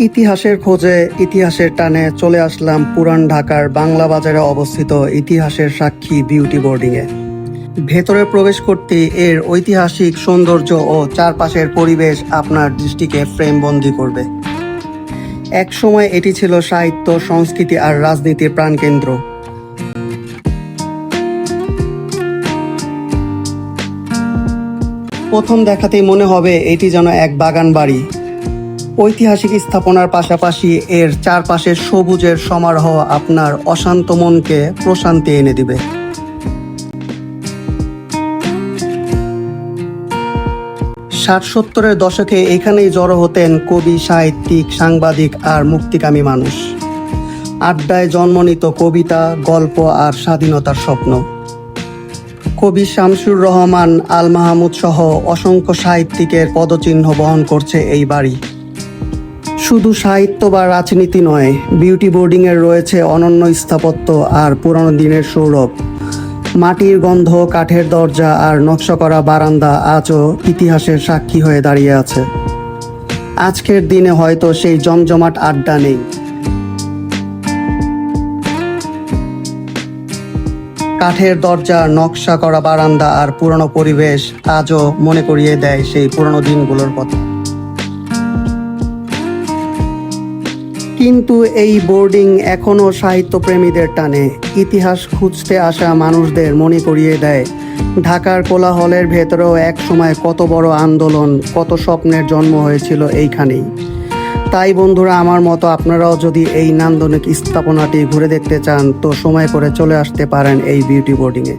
ইতিহাসের খোঁজে ইতিহাসের টানে চলে আসলাম পুরান ঢাকার বাংলা বাজারে অবস্থিত ইতিহাসের সাক্ষী বিউটি বোর্ডিংয়ে ভেতরে প্রবেশ করতে এর ঐতিহাসিক সৌন্দর্য ও চারপাশের পরিবেশ আপনার দৃষ্টিকে ফ্রেমবন্দি করবে। একসময় এটি ছিল সাহিত্য, সংস্কৃতি আর রাজনীতির প্রাণকেন্দ্র। প্রথম দেখাতেই মনে হবে এটি যেন এক বাগান বাড়ি ঐতিহাসিক স্থাপনার পাশাপাশি এর চারপাশের সবুজের সমারোহ আপনার অশান্ত মনকে প্রশান্তি এনে দিবে। ষাট সত্তরের দশকে এখানেই জড়ো হতেন কবি, সাহিত্যিক, সাংবাদিক আর মুক্তিকামী মানুষ। আড্ডায় জন্ম নিত কবিতা, গল্প আর স্বাধীনতার স্বপ্ন। কবি শামসুর রহমান, আল মাহমুদ সহ অসংখ্য সাহিত্যিকের পদচিহ্ন বহন করছে এই বাড়ি। শুধু সাহিত্য বা রাজনীতি নয়, বিউটি বোর্ডিংয়ের রয়েছে অনন্য স্থাপত্য আর পুরনো দিনের সৌরভ। মাটির গন্ধ, কাঠের দরজা আর নকশা করা বারান্দা আজও ইতিহাসের সাক্ষী হয়ে দাঁড়িয়ে আছে। আজকের দিনে হয়তো সেই জমজমাট আড্ডা নেই। কাঠের দরজা, নকশা করা বারান্দা আর পুরনো পরিবেশ আজও মনে করিয়ে দেয় সেই পুরনো দিনগুলোর কথা। কিন্তু এই বোর্ডিং এখনও সাহিত্যপ্রেমীদের টানে। ইতিহাস খুঁজতে আসা মানুষদের মনে করিয়ে দেয়, ঢাকার কোলাহলের ভেতরেও এক সময় কত বড় আন্দোলন, কত স্বপ্নের জন্ম হয়েছিল এইখানেই। তাই বন্ধুরা, আমার মতো আপনারাও যদি এই নান্দনিক স্থাপনাটি ঘুরে দেখতে চান, তো সময় করে চলে আসতে পারেন এই বিউটি বোর্ডিংয়ে।